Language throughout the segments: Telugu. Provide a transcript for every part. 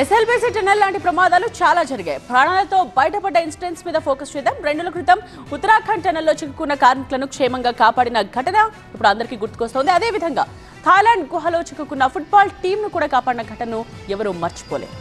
ఎస్ఎల్బీసీ టెన్నెల్ లాంటి ప్రమాదాలు చాలా జరిగాయి. ప్రాణాలతో బయటపడ్డ ఇన్సిడెంట్స్ మీద ఫోకస్ చేద్దాం. రెండు నెలల క్రితం ఉత్తరాఖండ్ టెన్నెల్లో చిక్కుకున్న కార్మికులను క్షేమంగా కాపాడిన ఘటన ఇప్పుడు అందరికీ గుర్తుకొస్తోంది. అదేవిధంగా థాయిలాండ్ గుహలో చిక్కుకున్న ఫుట్బాల్ టీంను కూడా కాపాడిన ఘటనను ఎవరూ మర్చిపోలేరు.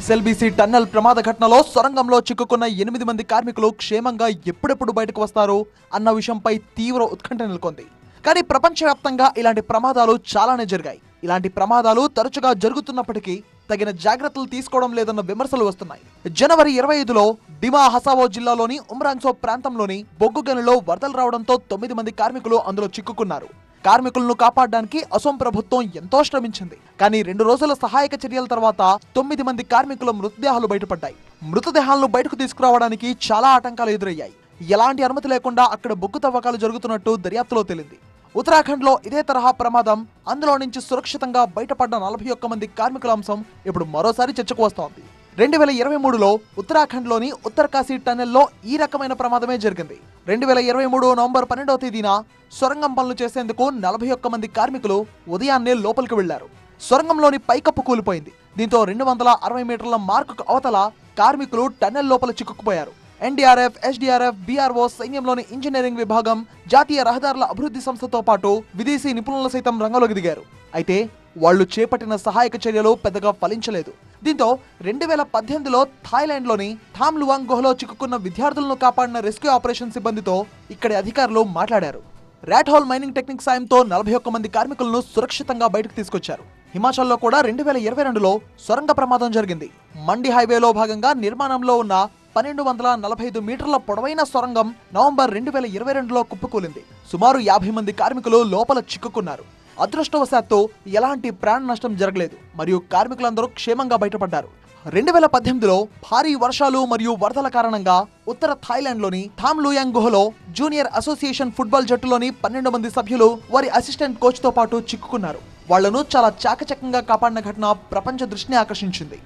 ఎస్ఎల్బీసీ టన్నెల్ ప్రమాద ఘటనలో సొరంగంలో చిక్కుకున్న ఎనిమిది మంది కార్మికులు క్షేమంగా ఎప్పుడెప్పుడు బయటకు వస్తారు అన్న విషయంపై తీవ్ర ఉత్కంఠ నెలకొంది. కానీ ప్రపంచవ్యాప్తంగా ఇలాంటి ప్రమాదాలు చాలానే జరిగాయి. ఇలాంటి ప్రమాదాలు తరచుగా జరుగుతున్నప్పటికీ తగిన జాగ్రత్తలు తీసుకోవడం లేదన్న విమర్శలు వస్తున్నాయి. జనవరి ఇరవై ఐదులో డిమా హసావో జిల్లాలోని ఉమ్రాన్సో ప్రాంతంలోని బొగ్గు గనిలో వరదలు రావడంతో తొమ్మిది మంది కార్మికులు అందులో చిక్కుకున్నారు. కార్మికులను కాపాడడానికి అసోం ప్రభుత్వం ఎంతో శ్రమించింది. కానీ రెండు రోజుల సహాయక చర్యల తర్వాత తొమ్మిది మంది కార్మికుల మృతదేహాలు బయటపడ్డాయి. మృతదేహాలను బయటకు తీసుకురావడానికి చాలా ఆటంకాలు ఎదురయ్యాయి. ఎలాంటి అనుమతి లేకుండా అక్కడ బొగ్గు తవ్వకాలు జరుగుతున్నట్టు దర్యాప్తులో తేలింది. ఉత్తరాఖండ్లో ఇదే తరహా ప్రమాదం. అందులో నుంచి సురక్షితంగా బయటపడ్డ నలభై ఒక్క మంది కార్మికుల అంశం ఇప్పుడు మరోసారి చర్చకు వస్తోంది. రెండు వేల ఇరవై మూడులో ఉత్తరాఖండ్లోని ఉత్తరకాశీ టన్నెల్లో ఈ రకమైన ప్రమాదమే జరిగింది. రెండు వేల ఇరవై మూడు నవంబర్ పన్నెండవ తేదీన సొరంగం పనులు చేసేందుకు నలభై ఒక్క మంది కార్మికులు ఉదయాన్నే లోపలికి వెళ్ళారు. సొరంగంలోని పైకప్పు కూలిపోయింది. దీంతో రెండు వందల అరవై మీటర్ల మార్కుకు అవతల కార్మికులు టన్నెల్ లోపల చిక్కుకుపోయారు. ఎన్డీఆర్ఎఫ్ ఎస్డీఆర్ఎఫ్ బీఆర్ఓ సైన్యంలోని ఇంజనీరింగ్ విభాగం జాతీయ రహదారుల అభివృద్ధి సంస్థతో పాటు విదేశీ నిపుణులు సైతం రంగంలోకి దిగారు. అయితే వాళ్ళు చేపట్టిన సహాయక చర్యలు పెద్దగా ఫలించలేదు. దీంతో రెండు వేల పద్దెనిమిదిలో థాయిలాండ్లోని థామ్లువాంగ్ గుహలో చిక్కుకున్న విద్యార్థులను కాపాడిన రెస్క్యూ ఆపరేషన్ సిబ్బందితో ఇక్కడి అధికారులు మాట్లాడారు. ర్యాట్ హోల్ మైనింగ్ టెక్నిక్ సాయంతో నలభై ఒక్క మంది కార్మికులను సురక్షితంగా బయటకు తీసుకొచ్చారు. హిమాచల్లో కూడా రెండు వేల ఇరవై రెండులో సొరంగ ప్రమాదం జరిగింది. మండి హైవేలో భాగంగా నిర్మాణంలో ఉన్న పన్నెండు వందల నలభై ఐదు మీటర్ల పొడవైన సొరంగం నవంబర్ రెండు వేల ఇరవై రెండులో కుప్పకూలింది. సుమారు యాభై మంది కార్మికులు లోపల చిక్కుకున్నారు. అదృష్టవశాత్తు ఎలాంటి ప్రాణ నష్టం జరగలేదు. మరియు కార్మికులందరూ క్షేమంగా బయటపడ్డారు. రెండు వేల పద్దెనిమిదిలో భారీ వర్షాలు మరియు వరదల కారణంగా ఉత్తర థాయిలాండ్లోని థామ్ లూయాంగ్ గుహలో జూనియర్ అసోసియేషన్ ఫుట్బాల్ జట్టులోని పన్నెండు మంది సభ్యులు వారి అసిస్టెంట్ కోచ్తో పాటు చిక్కుకున్నారు. వాళ్ళను చాలా చాకచక్యంగా కాపాడిన ఘటన ప్రపంచ దృష్టిని ఆకర్షించింది.